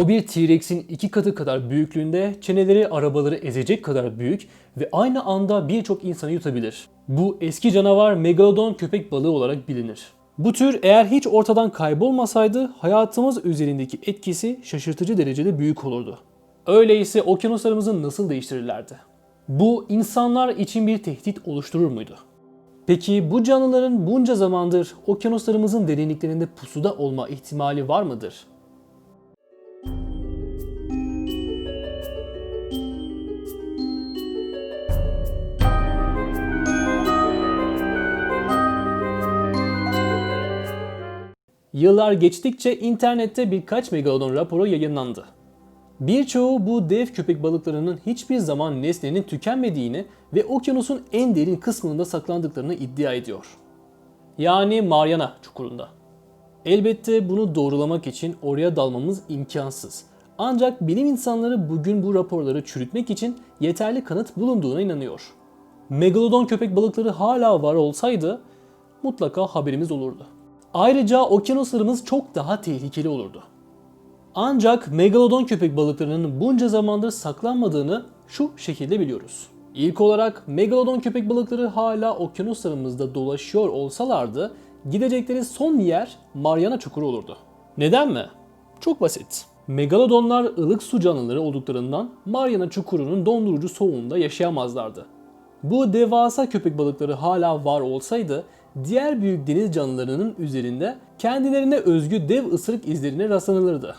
O bir T-Rex'in iki katı kadar büyüklüğünde, çeneleri arabaları ezecek kadar büyük ve aynı anda birçok insanı yutabilir. Bu eski canavar Megalodon köpek balığı olarak bilinir. Bu tür eğer hiç ortadan kaybolmasaydı hayatımız üzerindeki etkisi şaşırtıcı derecede büyük olurdu. Öyleyse okyanuslarımızı nasıl değiştirirlerdi? Bu insanlar için bir tehdit oluşturur muydu? Peki bu canlıların bunca zamandır okyanuslarımızın derinliklerinde pusuda olma ihtimali var mıdır? Yıllar geçtikçe internette birkaç megalodon raporu yayınlandı. Birçoğu bu dev köpek balıklarının hiçbir zaman neslinin tükenmediğini ve okyanusun en derin kısmında saklandıklarını iddia ediyor. Yani Mariana çukurunda. Elbette bunu doğrulamak için oraya dalmamız imkansız. Ancak bilim insanları bugün bu raporları çürütmek için yeterli kanıt bulunduğuna inanıyor. Megalodon köpek balıkları hala var olsaydı mutlaka haberimiz olurdu. Ayrıca okyanuslarımız çok daha tehlikeli olurdu. Ancak megalodon köpek balıklarının bunca zamandır saklanmadığını şu şekilde biliyoruz. İlk olarak megalodon köpek balıkları hala okyanuslarımızda dolaşıyor olsalardı gidecekleri son yer Mariana Çukuru olurdu. Neden mi? Çok basit. Megalodonlar ılık su canlıları olduklarından Mariana Çukuru'nun dondurucu soğuğunda yaşayamazlardı. Bu devasa köpek balıkları hala var olsaydı diğer büyük deniz canlılarının üzerinde kendilerine özgü dev ısırık izlerine rastlanılırdı.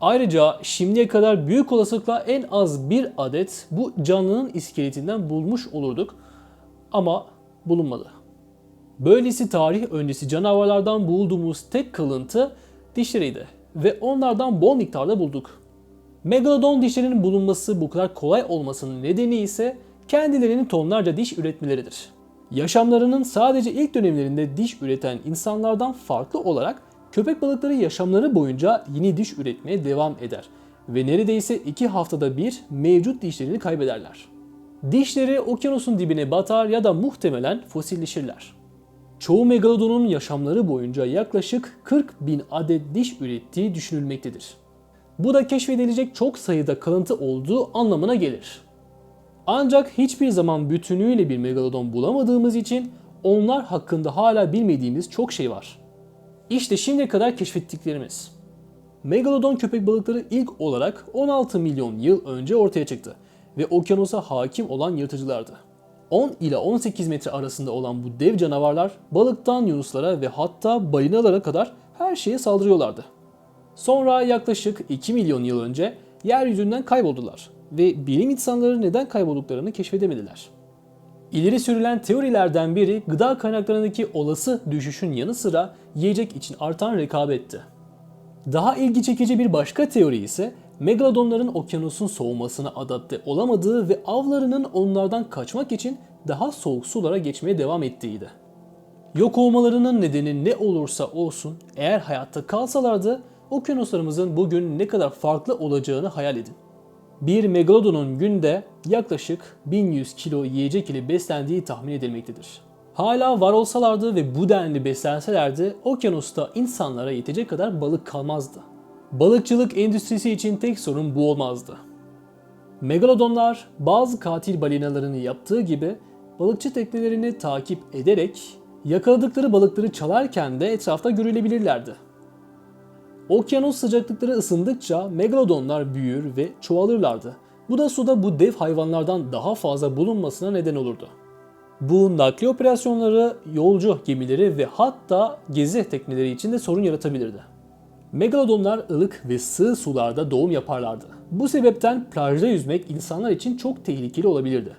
Ayrıca şimdiye kadar büyük olasılıkla en az bir adet bu canlının iskeletinden bulmuş olurduk ama bulunmadı. Böylesi tarih öncesi canavarlardan bulduğumuz tek kalıntı dişleriydi ve onlardan bol miktarda bulduk. Megalodon dişlerinin bulunması bu kadar kolay olmasının nedeni ise kendilerinin tonlarca diş üretmeleridir. Yaşamlarının sadece ilk dönemlerinde diş üreten insanlardan farklı olarak köpek balıkları yaşamları boyunca yeni diş üretmeye devam eder ve neredeyse 2 haftada bir mevcut dişlerini kaybederler. Dişleri okyanusun dibine batar ya da muhtemelen fosilleşirler. Çoğu megalodonun yaşamları boyunca yaklaşık 40 bin adet diş ürettiği düşünülmektedir. Bu da keşfedilecek çok sayıda kalıntı olduğu anlamına gelir. Ancak hiçbir zaman bütünüyle bir megalodon bulamadığımız için onlar hakkında hala bilmediğimiz çok şey var. İşte şimdiye kadar keşfettiklerimiz. Megalodon köpek balıkları ilk olarak 16 milyon yıl önce ortaya çıktı ve okyanusa hakim olan yırtıcılardı. 10 ila 18 metre arasında olan bu dev canavarlar balıktan yunuslara ve hatta balinalara kadar her şeye saldırıyorlardı. Sonra yaklaşık 2 milyon yıl önce yeryüzünden kayboldular ve bilim insanları neden kaybolduklarını keşfedemediler. İleri sürülen teorilerden biri gıda kaynaklarındaki olası düşüşün yanı sıra yiyecek için artan rekabetti. Daha ilgi çekici bir başka teori ise megalodonların okyanusun soğumasına adapte olamadığı ve avlarının onlardan kaçmak için daha soğuk sulara geçmeye devam ettiğiydi. Yok olmalarının nedeni ne olursa olsun eğer hayatta kalsalardı okyanuslarımızın bugün ne kadar farklı olacağını hayal edin. Bir megalodonun günde yaklaşık 1100 kilo yiyecek ile beslendiği tahmin edilmektedir. Hala var olsalardı ve bu denli beslenselerdi okyanusta insanlara yetecek kadar balık kalmazdı. Balıkçılık endüstrisi için tek sorun bu olmazdı. Megalodonlar bazı katil balinalarını yaptığı gibi balıkçı teknelerini takip ederek yakaladıkları balıkları çalarken de etrafta görülebilirlerdi. Okyanus sıcaklıkları ısındıkça megalodonlar büyür ve çoğalırlardı. Bu da suda bu dev hayvanlardan daha fazla bulunmasına neden olurdu. Bu nakliye operasyonları yolcu gemileri ve hatta gezi tekneleri için de sorun yaratabilirdi. Megalodonlar ılık ve sığ sularda doğum yaparlardı. Bu sebepten plajda yüzmek insanlar için çok tehlikeli olabilirdi.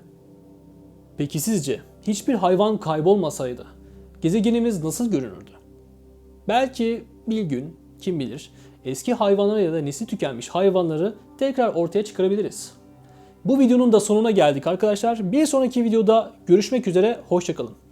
Peki sizce hiçbir hayvan kaybolmasaydı gezegenimiz nasıl görünürdü? Belki bir gün kim bilir eski hayvanları ya da nesli tükenmiş hayvanları tekrar ortaya çıkarabiliriz. Bu videonun da sonuna geldik arkadaşlar. Bir sonraki videoda görüşmek üzere, hoşçakalın.